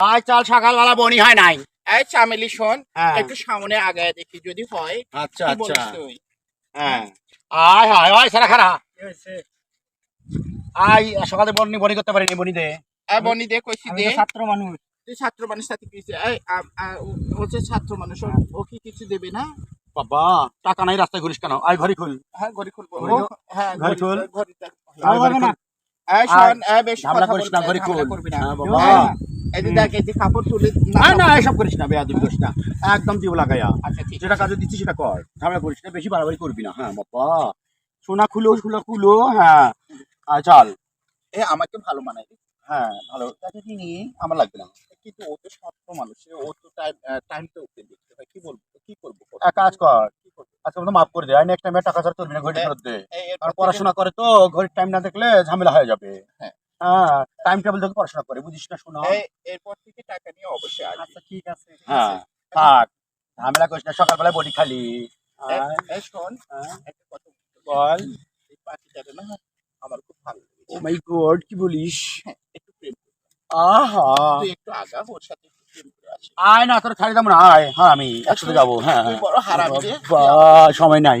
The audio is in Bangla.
আজ চাল সকালবেলা বনি হয় নাই। এই চামেলি শোন হ্যাঁ। একটু সামনে আগায় দেখি যদি হয় আচ্ছা আচ্ছা। হ্যাঁ। আয় হায় আয় সারা খারা। আই সকালে বনি বনি করতে পারিনি বনি দে। বনি দে কইছি দে। ছাত্র মানুষ। তুই ছাত্র মানুষ সাথে কি এই আ- আ- ও- যে ছাত্র মানুষ ও- ও কি কিছু দেবে না? বাবা টাকা নাই রাস্তায় ঘুরিস কেন? আয় ঘরে খুল। হ্যাঁ ঘড়ি খুলবো। ঘড়ি। হ্যাঁ ঘড়ি ঘড়ি খোল। ঘড়িটা। আয় খুল। এই শোন এই বেশি কথা করিস না ঝামেলা খুল। করবি না হ্যাঁ, বাবা হ্যাঁ, এই দেখ এই কাপড় তুলে না না না এসব করিস না বেয়া করিস না। একদম দিব লাগাইয়া আচ্ছা ঠিক যেটা কাজে দিচ্ছি সেটা কর ঝামেলা করিস না বেশি বাড়াবাড়ি করবি না। হ্যাঁ বাবা সোনা খুলো সোনা খুলো হ্যাঁ। চল। এ আমাকে ভালো মানায় হ্যাঁ ভালো। তাকে কিনি আমার লাগবে না? কিন্তু ও তো মানুষ ও তো টাইম টাইম তো ওকে দেখতে হয় কি বলব? কি করব? এক কাজ কর। কি করব? আজকে মতো মাফ করে দে। আর নেক্সট টাইমে টাকা ছাড়া চলবি না ঘড়ি ফেরত দে। আর পড়াশোনা করে তো ঘড়ির টাইম না দেখলে ঝামেলা হয়ে যাবে। হ্যাঁ। হ্যাঁ টাইম টেবিল দেখে পড়াশোনা করে বুঝিস না শোনা। এরপর থেকে টাকা নিয়ে অবশ্যই আচ্ছা ঠিক আছে। হ্যাঁ থাক ঝামেলা করিস না সকালবেলায় বডি খালি। আয়, শোন হ্যাঁ, একটা কথা বল। এই না আমার খুব ভালো ও মাই গড কি বলিস? একটু প্রেম আহা। তুই একটু আগা ওর সাথে একটু প্রেম করে আসি। আয় না তোর খালি যাব না আয়। হ্যাঁ আমি একসাথে যাব হ্যাঁ। সময় নাই।